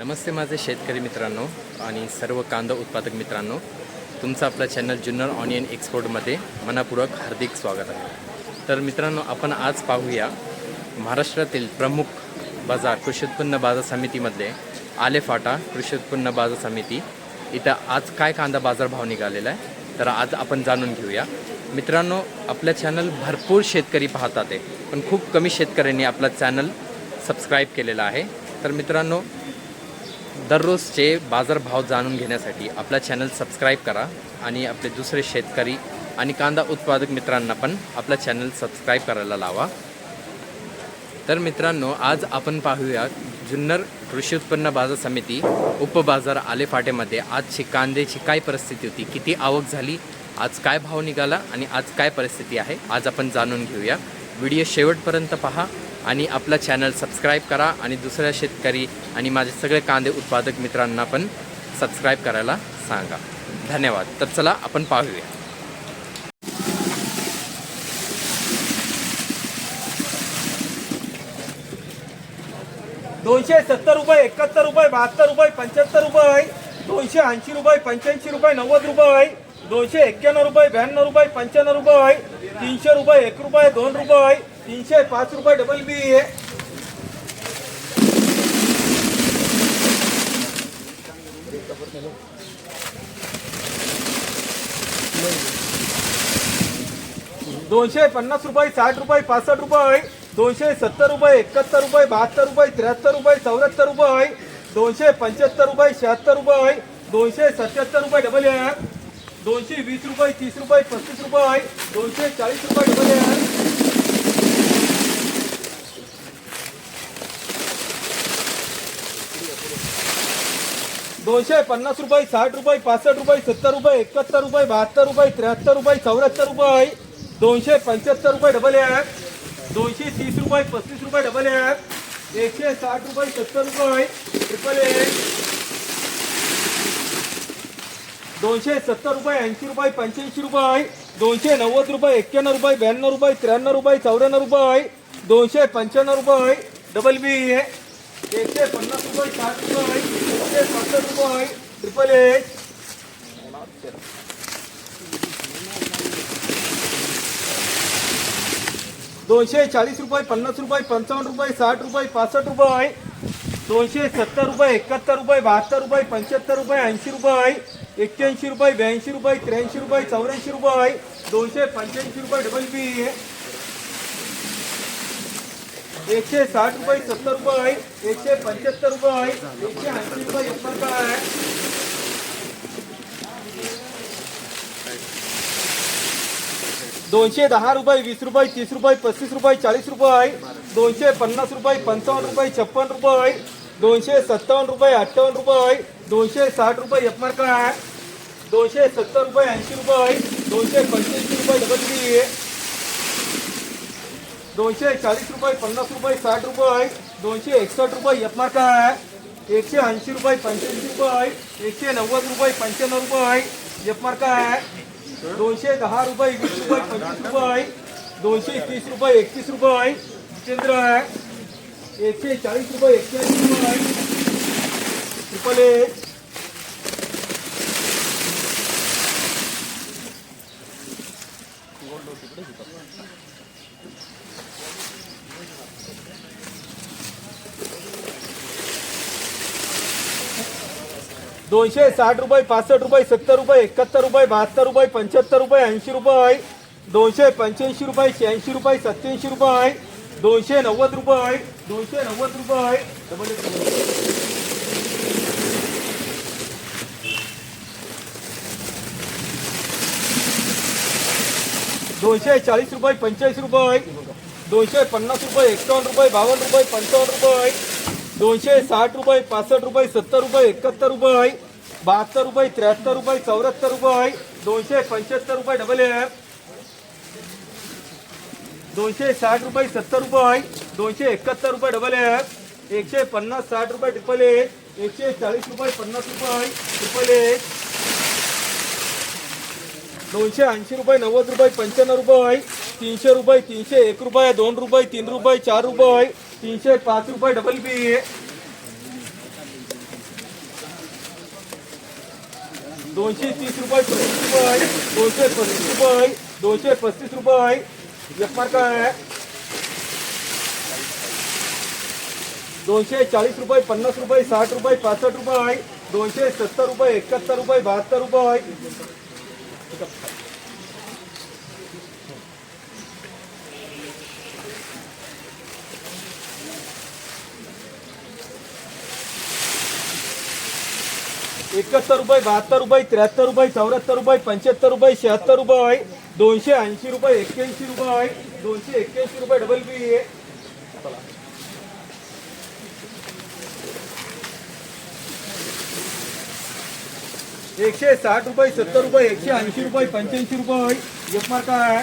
नमस्ते माझे शेतकरी मित्रांनो आणि सर्व कांदा उत्पादक मित्रांनो. तुमचं आपलं चॅनल जुन्नर ऑनियन एक्सपोर्टमध्ये मनापूर्वक हार्दिक स्वागत आहे. तर मित्रांनो आपण आज पाहूया महाराष्ट्रातील प्रमुख बाजार कृषी उत्पन्न बाजार समितीमधले आलेफाटा कृषी उत्पन्न बाजार समिती. इथं आज काय कांदा बाजारभाव निघालेला आहे तर आज आपण जाणून घेऊया. मित्रांनो आपलं चॅनल भरपूर शेतकरी पाहतात आहे पण खूप कमी शेतकऱ्यांनी आपला चॅनल सबस्क्राईब केलेला आहे. तर मित्रांनो दररोजचे बाजारभाव जाणून घेण्यासाठी आपला चॅनल सबस्क्राईब करा आणि आपले दुसरे शेतकरी आणि कांदा उत्पादक मित्रांना पण आपला चॅनल सबस्क्राईब करायला लावा. तर मित्रांनो आज आपण पाहूया जुन्नर कृषी उत्पन्न बाजार समिती उपबाजार आलेफाटेमध्ये आजची कांद्याची काय परिस्थिती होती किती आवक झाली आज काय भाव निघाला आणि आज काय परिस्थिती आहे आज आपण जाणून घेऊया. व्हिडिओ शेवटपर्यंत पहा. आणि आपला चॅनल सबस्क्राईब करा आणि दुसऱ्या शेतकरी आणि माझे सगळे कांदे उत्पादक मित्रांना पण सबस्क्राईब करायला सांगा. धन्यवाद. तर चला आपण पाहूया. दोनशे सत्तर रुपये एकाहत्तर रुपये बहात्तर रुपये पंच्याहत्तर रुपये. दोनशे ऐंशी रुपये पंच्याऐंशी रुपये नव्वद रुपये. दोनशे एक्क्याण्णव रुपये ब्याण्णव रुपये पंच्याण्णव रुपये. तीनशे रुपये एक रुपये दोन रुपये. तीनशे पाच रुपये डबल बी दोनशे पन्नास रुपये साठ रुपये पासष्ट रुपये दोनशे सत्तर रुपये एकाहत्तर रुपये बहात्तर रुपये त्र्याहत्तर रुपये चौऱ्याहत्तर रुपये दोनशे पंच्याहत्तर रुपये शहात्तर रुपये दोनशे सत्याहत्तर रुपये डबल एक दोनशे वीस रुपये तीस रुपये पस्तीस रुपये दोनशे चाळीस रुपये डबल एक दोनशे पन्नास रुपये साठ रुपये पासष्ट रुपये सत्तर रुपये एकाहत्तर रुपये बहात्तर रुपये त्र्याहत्तर रुपये चौऱ्याहत्तर रुपये दोनशे पंच्याहत्तर रुपये डबल ॲप दोनशे तीस रुपये पस्तीस रुपये डबल ॲप एकशे साठ रुपये सत्तर रुपये ट्रिपल ए दोनशे सत्तर रुपये ऐंशी रुपये पंच्याऐंशी रुपये दोनशे नव्वद रुपये एक्क्याण्णव रुपये ब्याण्णव रुपये त्र्याण्णव रुपये चौऱ्याण्णव रुपये दोनशे पंच्याण्णव रुपये डबल बी एकशे पन्नास रुपये साठ रुपये दोनशे चाळीस रुपये पन्नास रुपये पंचावन्न रुपये साठ रुपये पासष्ट रुपये दोनशे सत्तर रुपये एकाहत्तर रुपये बहात्तर रुपये पंच्याहत्तर रुपये ऐंशी रुपये एक्क्याऐंशी रुपये ब्याऐंशी रुपये त्र्याऐंशी रुपये चौऱ्याऐंशी रुपये दोनशे पंच्याऐंशी रुपये डबल बी एकशे साठ रुपये, सत्तर रुपये एकशे पंच्याहत्तर रुपये एकशे ऐंशी रुपये एकाहत्तर आहे दोनशे दहा रुपये वीस रुपये, तीस रुपये पस्तीस रुपये चाळीस रुपये दोनशे पन्नास रुपये पंचावन्न रुपये, छप्पन रुपये दोनशे सत्तावन्न रुपये अठ्ठावन्न रुपये दोनशे साठ रुपये एकमार्क आहे दोनशे सत्तर रुपये ऐंशी रुपये दोनशे पंच्याऐंशी रुपये डबल बी दोनशे चाळीस रुपये, पन्नास रुपये, साठ रुपये दोनशे एकसष्ट रुपये एकमार्क आहे? एकशे ऐंशी रुपये पंच्याऐंशी रुपये एकशे नव्वद रुपये, पंच्याण्णव रुपये एकमार्क आहे? दोनशे दहा रुपये, वीस रुपये, पंचवीस रुपये दोनशे तीस रुपये, एकतीस रुपये जितेंद्र आहे. एकशे चाळीस रुपये एक्क्याऐंशी रुपये ट्रिपल एच दोनशे साठ रुपये, पासष्ट रुपये, सत्तर रुपये, एकाहत्तर रुपये, बहात्तर रुपये, पंच्याहत्तर रुपये, ऐंशी रुपये दोनशे पंच्याऐंशी रुपये, शहाऐंशी रुपये, सत्याऐंशी रुपये दोनशे नव्वद रुपये दोनशे नव्वद रुपये डबल दोनशे चाळीस रुपये पंचेचाळीस रुपये दोनशे पन्नास रुपये, एकावन्न रुपये, बावन्न रुपये, पंचावन्न रुपये दोनशे साठ रुपये, पासष्ट रुपये, सत्तर रुपये, एकाहत्तर रुपये बहात्तर रुपये त्र्याहत्तर रुपये चौऱ्याहत्तर रुपये दोनशे पंच्याहत्तर रुपये डबल एक दोनशे साठ रुपये सत्तर रुपये दोनशे एकाहत्तर रुपये डबल एक एकशे पन्नास साठ रुपये ट्रिपल ए एकशे चाळीस रुपये पन्नास रुपये ट्रिपल ए दोनशे ऐंशी रुपये नव्वद रुपये पंच्याण्णव रुपये तीनशे रुपये तीनशे एक रुपये दोन रुपये तीन रुपये चार रुपये तीनशे पाच रुपये डबल बी दोनशे तीस रुपये, पस्तीस रुपये, दोनशे पस्तीस रुपये, दोनशे पस्तीस रुपये. एक मार्क आहे. दोनशे चाळीस रुपये, पन्नास रुपये, साठ रुपये, पासष्ट रुपये. दोनशे सत्तर रुपये, एकाहत्तर रुपये, बहात्तर रुपये. एकाहत्तर रुपये बहात्तर रुपये त्र्याहत्तर रुपये चौऱ्याहत्तर रुपये पंच्याहत्तर रुपये शहात्तर रुपये दोनशे ऐंशी रुपये एक्क्याऐंशी रुपये दोनशे एक्क्याऐंशी रुपये डबल बी एकशे साठ रुपये सत्तर रुपये एकशे ऐंशी रुपये पंच्याऐंशी रुपये एक काय आहे.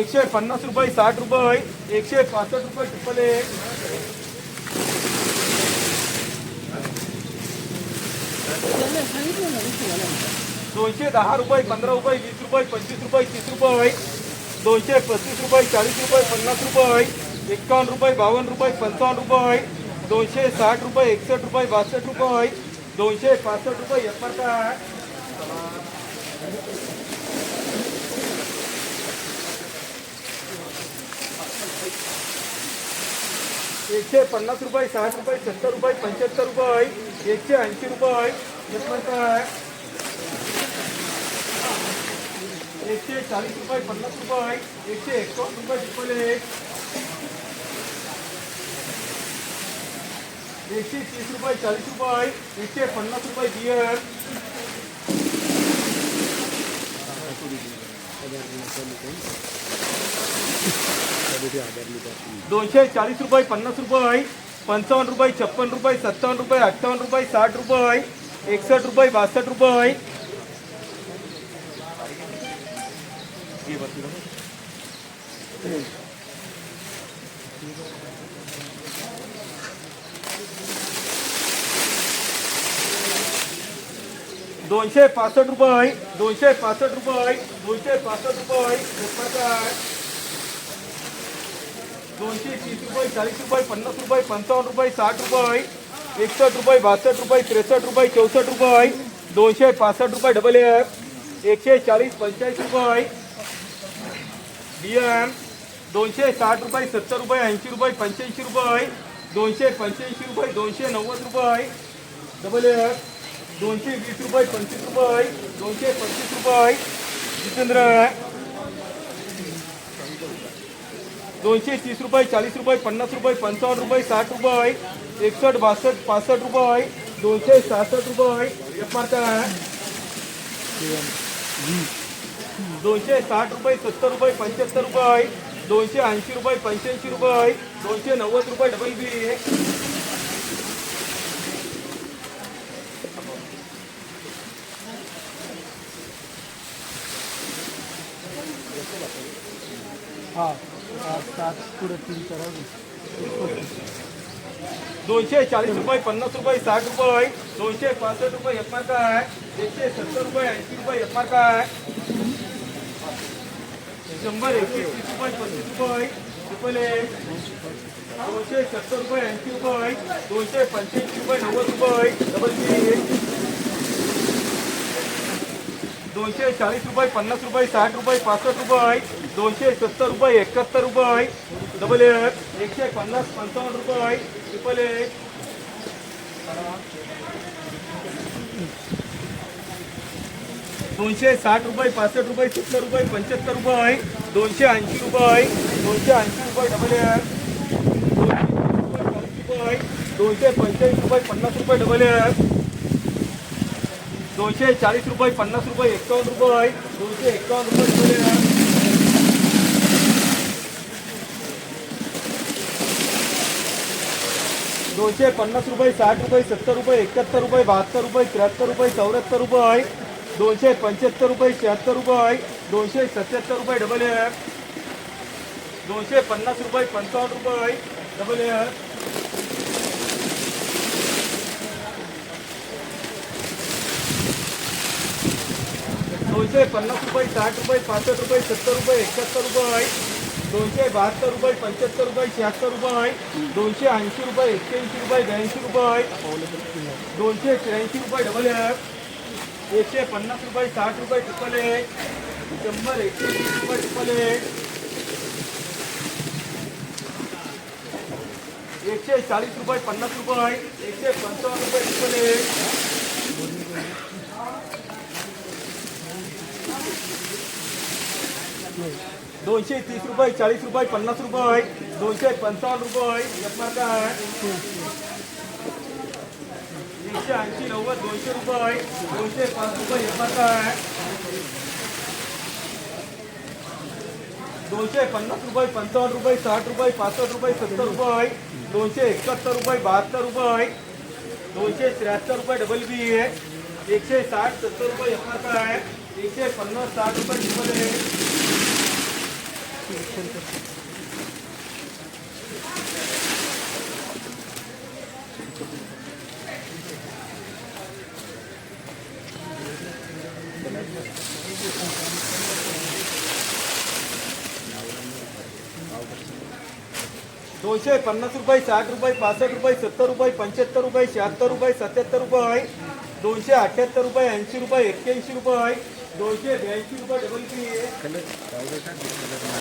एकशे पन्नास रुपये साठ रुपये एकशे पासष्ट रुपये ट्रिपल एक दोनशे दहा रुपये, पंधरा रुपये, वीस रुपये, पंचवीस रुपये, तीस रुपये दोनशे पस्तीस रुपये, चाळीस रुपये, पन्नास रुपये एक्कावन्न रुपये, बावन्न रुपये, पंचावन्न रुपये दोनशे साठ रुपये, एकसष्ट रुपये, बासष्ट रुपये दोनशे पासष्ट रुपये एकाहत्तर आहे? एकशे पन्नास रुपये, साठ रुपये, सत्तर रुपये, पंच्याहत्तर रुपये एकशे ऐंशी रुपये आहे एकशे चाळीस रुपये पन्नास रुपये रुपये रुपये दोनशे रुपये पन्नास रुपये रुपये, छप्पन रुपये सत्तावन्न रुपये अठ्ठावन्न रुपये, साठ रुपये एकसष्ट रुपये बासष्ट रुपये दोनशे पासष्ट रुपये दोनशे पासष्ट रुपये दोनशे पासष्ट रुपये आहे. दोनशे तीस रुपये चाळीस रुपये, पन्नास रुपये पंचावन्न रुपये, साठ रुपये एकसष्ट रुपये बासष्ट रुपये त्रेसष्ट रुपये चौसष्ट रुपये दोनशे पासष्ट रुपये डबल एफ़ एकशे चाळीस पंचेचाळीस रुपये डी एम दोनशे साठ रुपये, सत्तर रुपये, ऐंशी रुपये, पंच्याऐंशी रुपये दोनशे पंच्याऐंशी रुपये, दोनशे नव्वद रुपये डबल एफ़ दोनशे वीस रुपये, पंचवीस रुपये दोनशे पंचवीस रुपये जितेंद्र दोनशे तीस रुपये, चाळीस रुपये, पन्नास रुपये, पंचावन्न रुपये, साठ रुपये एकसष्ट, बासष्ट, पासष्ट रुपये दोनशे सहासष्ट रुपये दोनशे साठ रुपये, सत्तर रुपये, पंच्याहत्तर रुपये दोनशे ऐंशी रुपये, पंच्याऐंशी रुपये दोनशे नव्वद रुपये डबल बी दोनशे चाळीस रुपये, पन्नास रुपये, साठ रुपये दोनशे पासष्ट रुपये एक मार्क आहे एकशे सत्तर रुपये, ऐंशी रुपये एक मार्क आहे शंभर एकशे तीस रुपये पस्तीस रुपये एक दोनशे सत्तर रुपये, ऐंशी रुपये दोनशे पंच्याऐंशी रुपये, नव्वद रुपये डबल दोनशे चाळीस रुपये, पन्नास रुपये, साठ रुपये पासष्ट रुपये दोनशे सत्तर रुपये, एकाहत्तर रुपये डबल एक एकशे पन्नास, पंचावन्न रुपये ट्रिपल एक दोनशे साठ रुपये, पासष्ट रुपये, सत्तर रुपये, पंच्याहत्तर रुपये दोनशे ऐंशी रुपये दोनशे ऐंशी रुपये डबल एक रुपये, दोनशे पंच्याऐंशी रुपये, पन्नास रुपये डबल एक दोनशे चाळीस रुपये, पन्नास रुपये, एकावन्न रुपये दोनशे एकावन्न रुपये डबल एक दोनशे पन्नास रुपये साठ रुपये सत्तर रुपये एकाहत्तर रुपये बहात्तर रुपये त्र्याहत्तर रुपये चौऱ्याहत्तर रुपये दोनशे पंच्याहत्तर रुपये शहात्तर रुपये दोनशे सत्याहत्तर रुपये डबल एक दोनशे पन्नास रुपये पंचावन्न रुपये डबल एक दोनशे पन्नास रुपये साठ रुपये पासष्ट रुपये सत्तर रुपये एकाहत्तर रुपये. दोनशे बहात्तर रुपये, पंच्याहत्तर रुपये, शहात्तर रुपये दोनशे ऐंशी रुपये, एक्क्याऐंशी रुपये, ब्याऐंशी रुपये दोनशे त्र्याऐंशी रुपये डबल एफ़ एकशे पन्नास रुपये, साठ रुपये ट्रिपल एक शंभर, एकशे रुपये ट्रिपल एक एकशे चाळीस रुपये, पन्नास रुपये एकशे पंचावन्न रुपये ट्रिपल एक दोनशे तीस रुपये चाळीस रुपये पन्नास रुपये दोनशे पंचावन्न रुपये एक मार्क आहे. एकशे ऐंशी नव्वद दोनशे रुपये दोनशे पाच रुपये एक मार्क आहे. दोनशे पन्नास रुपये पंचावन्न रुपये साठ रुपये पासष्ट रुपये सत्तर रुपये दोनशे एकाहत्तर रुपये बहात्तर रुपये दोनशे त्र्याहत्तर रुपये डबल बी आहे. एकशे साठ सत्तर रुपये एक मार्क आहे. एकशे पन्नास साठ रुपये दोनशे पन्नास रुपये साठ रुपये पासष्ट रुपये सत्तर रुपये पंच्याहत्तर रुपये शहात्तर रुपये सत्याहत्तर रुपये आहे. दोनशे अठ्ठ्याहत्तर रुपये ऐंशी रुपये एक्क्याऐंशी रुपये आहे. दोनशे ब्याऐंशी रुपये डबल पी